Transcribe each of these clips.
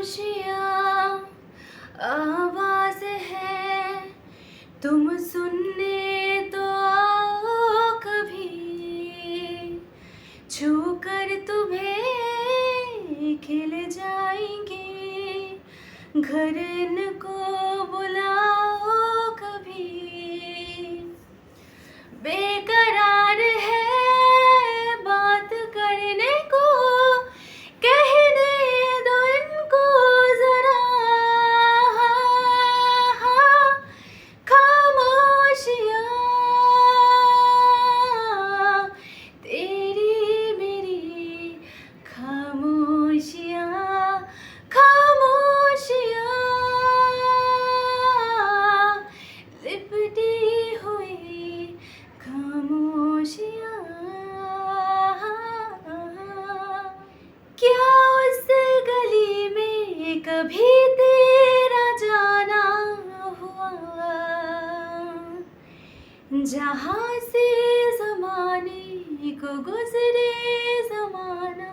खामोशियाँ आवाज़ है। तुम सुनने तो आओ कभी छू कर तुम्हें खिल जाएँगे। घर इनको बुलाओ कभी तेरा जाना हुआ। जहाँ से जमाने को गुजरे जमाना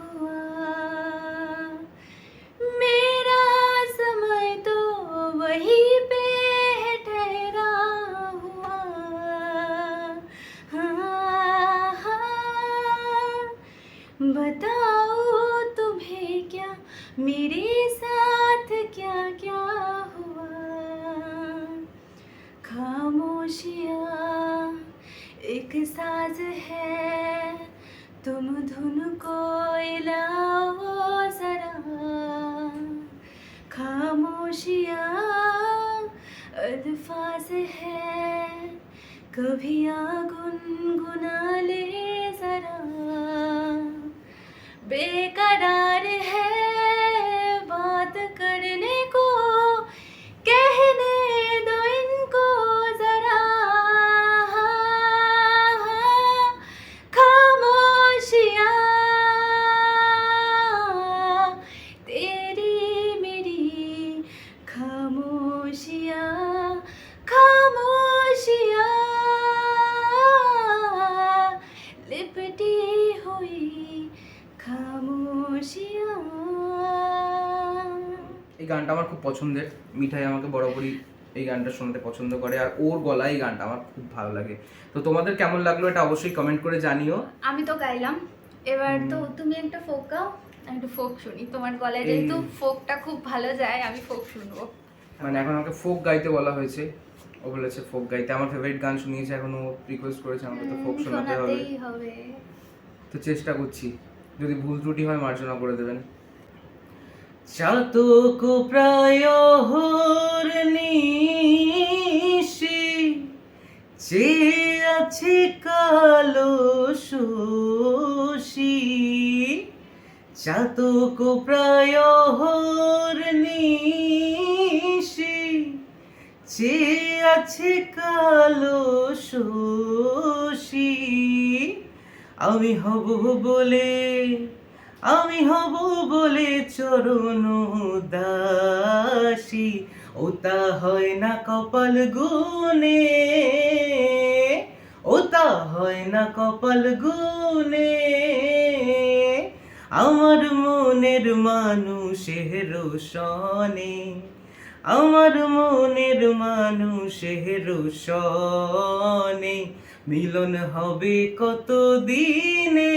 हुआ। मेरा समय तो वहीं पे है ठहरा हुआ। हाँ, हाँ, बताओ क्या? मेरे साथ क्या क्या हुआ? खामोशिया, एक साज है। तुम धुन को इलाओ जरा। खामोशिया अल्फाज है। कभी आ गुनगुना ले जरा। बेकरार এই গানটা আমার খুব পছন্দের। মিঠাই আমাকে বরাবরই এই গানটা শোনাতে পছন্দ করে আর ওর গলায় এই গানটা আমার খুব ভালো লাগে। তো তোমাদের কেমন লাগল এটা অবশ্যই কমেন্ট করে জানিও। আমি তো গাইলাম। এবার তো তুমি একটা ফোক গাও আমি একটু ফোক শুনি। তোমার গলায় যেহেতু ফোকটা খুব ভালো যায় আমি ফোক শুনব। মানে এখন আমাকে ফোক গাইতে বলা হয়েছে। ও বলেছে ফোক গাইতে। আমার ফেভারিট গান শুনিয়েছে এখন ও রিকোয়েস্ট করেছে আমাকে তো ফোক শোনাতে হবে। হবে। তো চেষ্টা করছি। যদি ভুল ত্রুটি হয় মার্জনা করে দেবেন। চাতক প্রায় নিশি যে আছে কালো শোষী চাতক প্রায় নিশি যে আছে কালো শোষী আমি হব বলে আমি হব বলে চরণ দাসী ওটা হয় না কপাল গুনে ওটা হয় না কপাল গুনে আমার মনের মানুষের সনে আমার মনের মানুষের সনে মিলন হবে কত দিনে